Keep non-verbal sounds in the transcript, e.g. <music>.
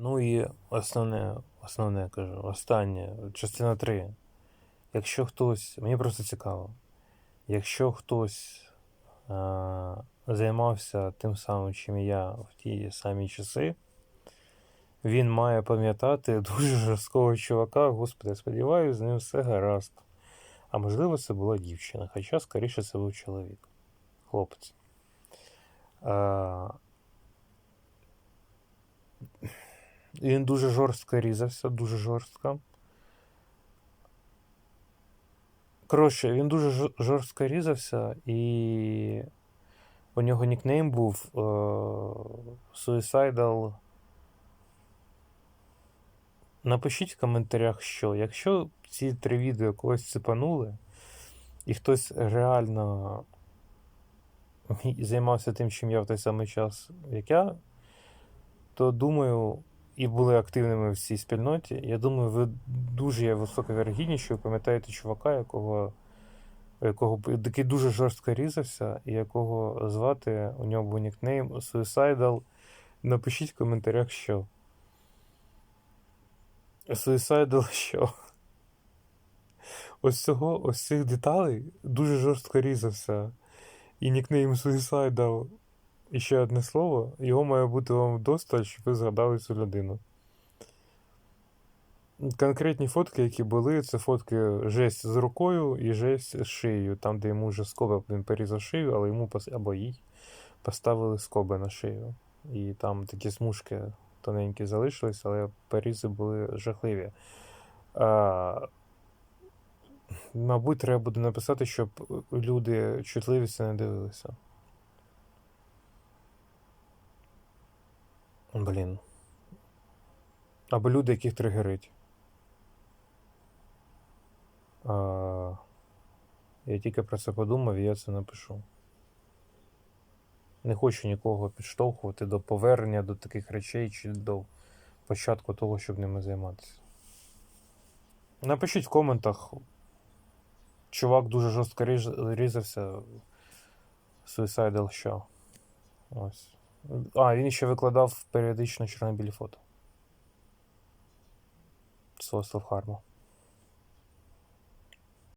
Ну і основне, основне кажу, останнє, частина 3. Якщо хтось, мені просто цікаво, якщо хтось а, займався тим самим, чим і я в ті самі часи, він має пам'ятати <laughs> дуже жорсткого чувака, господи, сподіваюся, з ним все гаразд. А можливо, це була дівчина, хоча, скоріше, це був чоловік, хлопець. А, він дуже жорстко різався, дуже жорстко. Коротше, він дуже жорстко різався, і у нього нікнейм був е- Suicidal. Напишіть в коментарях, що. Якщо ці три відео когось цепанули, і хтось реально займався тим, чим я в той самий час, як я, то думаю, і були активними в цій спільноті. Я думаю, ви дуже є висока вірогідність, що ви пам'ятаєте чувака, якого, якого який дуже жорстко різався, і якого звати, у нього був нікнейм Suicidal. Напишіть в коментарях, що. Suicidal <laughs> що? Ось цього, ось цих деталей дуже жорстко різався. І нікнейм Suicidal, і ще одне слово, його має бути вам вдосталь, щоб ви згадали цю людину. Конкретні фотки, які були, це фотки жесть з рукою і жесть з шиєю. Там, де йому вже скоби він порізав шию, але йому або їй поставили скоби на шию. І там такі смужки тоненькі залишились, але порізи були жахливі. А, мабуть, треба буде написати, щоб люди чутливі це не дивилися. Блін. Або люди, яких тригерить. А, я тільки про це подумав і я це напишу. Не хочу нікого підштовхувати до повернення до таких речей чи до початку того, щоб ними займатися. Напишіть в коментах. Чувак дуже жорстко різався. Suicidal що. Ось. А, він ще викладав періодично чорно-білі фото. Свого селфхарму.